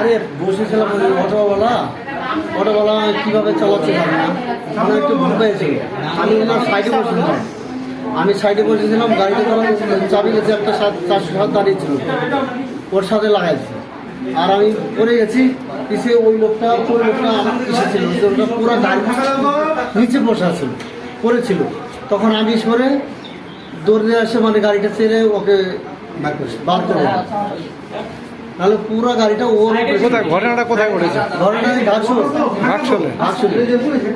আরে বসেছিলাম অটোওয়ালা। অটোওয়ালা কীভাবে চালাচ্ছে জানি না। আমার একটু ভুল পেয়েছে আমি ওনার সাইডে বসেছিলাম। আমি সাইডে বসেছিলাম, গাড়িতে তখন চাবি গেছে, একটা সাত চারশো সাত দাঁড়িয়েছিল ওর সাথে লাগাইছি আর আমি পড়ে গেছি পিছিয়ে ওই লোকটা ওই লোকটা আমার পিছিয়ে ছিল। পুরো গাড়ি নিচে বসে ছিল পড়েছিল। তখন আমি সরে দৌড় আসে মানে গাড়িটা ছেড়ে ওকে বার করে। নাহলে পুরো গাড়িটা ওর কোথায়? ঘটনাটা কোথায় ঘটেছে? ঘটনা ঢাকশো ঘাটশোলে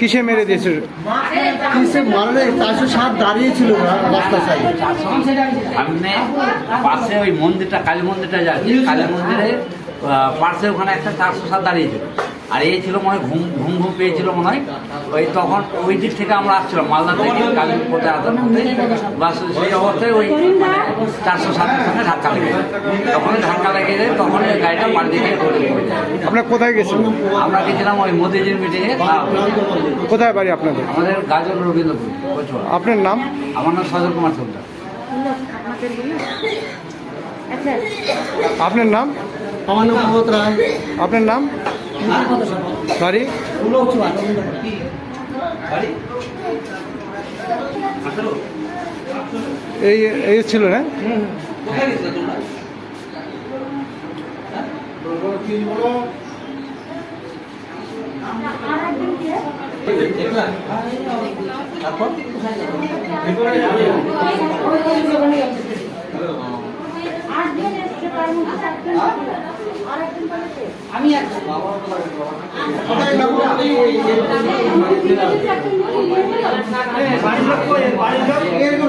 কিসে মেরে দিয়েছে? কিসে মারলে? চারশো সাত দাঁড়িয়ে ছিল রাস্তা সাইড সামনে পাশে ওই মন্দিরটা কালী মন্দিরটা যাচ্ছে। কালী মন্দিরে পাশে ওখানে একটা চারশো সাত দাঁড়িয়েছিল। আর এই ছিল মনে হয় ঘুম ঘুম ঘুম পেয়েছিল মনে হয়। ওই তখন ওই দিক থেকে আমরা আসছিলাম মালদা থেকে কালী পথে আসার মধ্যে। বাস সেই অবস্থায় ওই মানে চারশো সাতের সঙ্গে ধাক্কা লেগে তখন ধাক্কা লেগে যায় তখন ওই গাড়িটা বাড়ি দিকে যায়। আপনার কোথায় গেছিলেন? আমরা গেছিলাম ওই মোদিজির মিটিংয়ে কোথায় বাড়ি আপনাদের? আমাদের গাজর রবীন্দ্রপুর আপনার নাম? আমার নাম সজল কুমার সর্দার। আপনার নাম? আমার নাম রায়। আপনার নাম? বাড়ি এই এই ছিল না বাড়ির লোক এরকম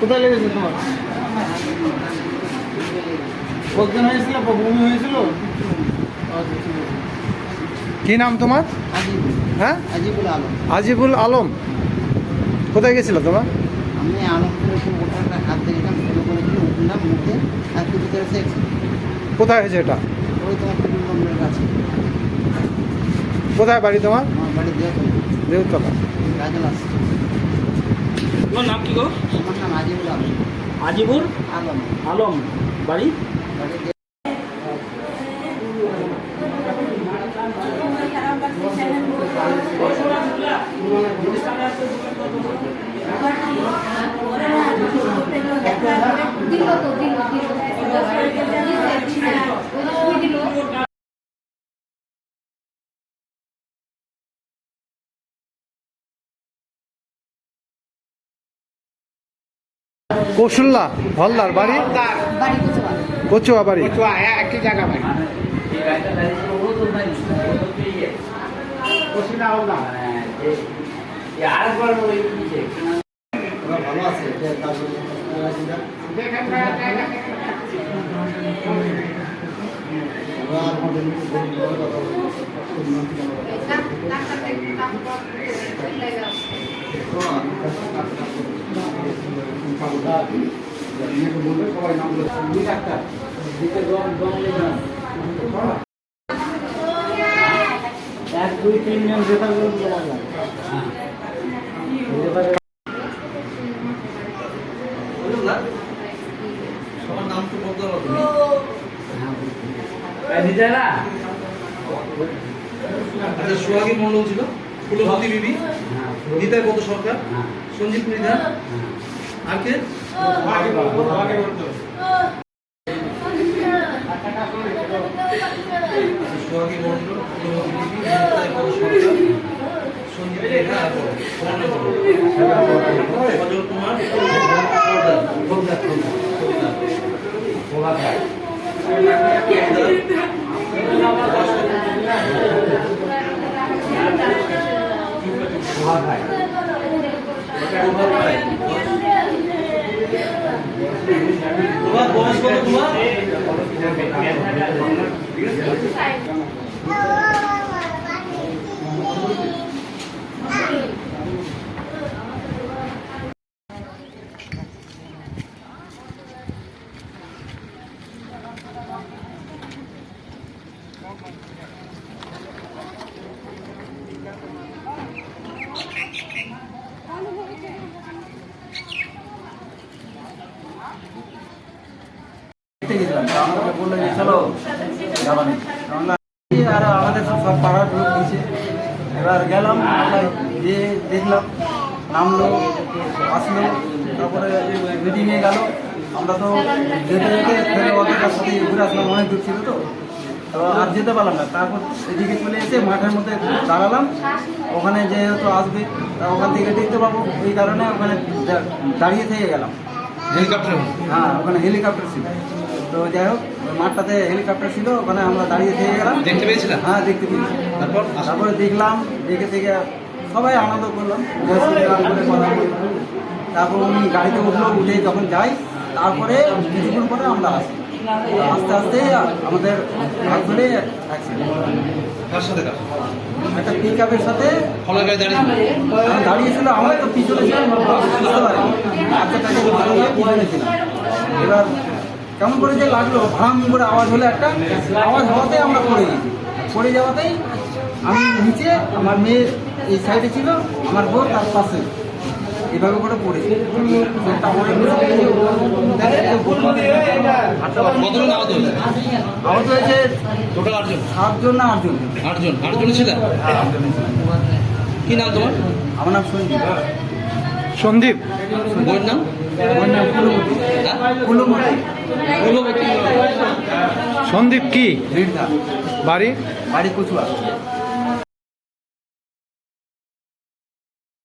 কোথায় লেগেছে তোমার? হয়েছিল? বমি হয়েছিল। কি নাম তোমার? হ্যাঁ? আজিবুল আলম। আজিবুল আলম। কোথায় গেছিল তোমার? আমি হাত দিয়েছিলাম শুরু করেছিল উঠলাম মুখে আর কিছু কোথায় হয়েছে এটা ওই তোমার কুটুম্বের কাছে। কোথায় বাড়ি তোমার? আমার বাড়ি আছে তোমার নাম কি গো? আমার নাম আজিবুল আলম। আজিবুর আলম। আলম। বাড়ি? বাড়ি কৌশল্যা হলদার বাড়ি কচুয়া বাড়ি একই জায়গা হ্যাঁ, ভালো আছে এক দুই তিন জন রেফার করে সবার নাম তো বলতে পারব আচ্ছা সোহাগী মন্ডল ছিল। ফুলবতী বিবি। নিতাই কত সরকার? সঞ্জীব নিধা? আর কে মন্ডল সঞ্জীব নিধা কুমার। প্রভাত বয়স তোমার? দেখতে গেছিলাম। তো বলল যে, চলো আর আমাদের সব পাড়ার লোক দিয়েছে এবার গেলাম। আমরা যে দেখলাম, নামলো, আসলো, তারপরে মিটিংয়ে গেল। আমরা তো যেতে যেতে ফেরে ওদের থেকে ঘুরে আসলাম, অনেক দূর ছিল তো। তো আর যেতে পারলাম না। তারপর এদিকে চলে এসে মাঠের মধ্যে দাঁড়ালাম। ওখানে যেহেতু আসবে, তা ওখান থেকে দেখতে পাবো। এই কারণে ওখানে দাঁড়িয়ে থেকে গেলাম। হেলিকপ্টার হ্যাঁ ওখানে হেলিকপ্টার ছিল। তো যাই হোক মাঠটাতে হেলিকপ্টার ছিল ওখানে আমরা দাঁড়িয়ে থেকে গেলাম। দেখতে পেয়েছিলাম? হ্যাঁ দেখতে পেয়েছি। তারপর? তারপরে দেখলাম দেখে থেকে সবাই আনন্দ করলাম। কথা তারপর উনি গাড়িতে উঠল উঠে যখন যাই তারপরে কিছুক্ষণ পরে আমরা আসি। আস্তে আস্তে আমাদের হাত ধরে একটা পিক আপের সাথে দাঁড়িয়েছিল আমরা তো পিছনে ছিলাম বুঝতে বাচ্চাটাকে পিছনে এবার কেমন করে যে লাগল ভাম করে আওয়াজ হলে একটা আওয়াজ হওয়াতে আমরা পড়ে গেছি। পড়ে যাওয়াতেই আমি নিচে আমার মেয়ে এই সাইডে ছিল আমার বউ তার পাশে। এভাবে করে পড়েছি। আহত হয়েছে? টোটাল আটজন। সাতজন না আটজন? আটজন। আটজন ছিলেন? হ্যাঁ। কি নাম তোমার? আমার নাম সঞ্জীব। সন্দীপ। বইয়ের নাম? হ্যাঁ? সন্দীপ কি? বাড়ি? বাড়ি কচুয়া।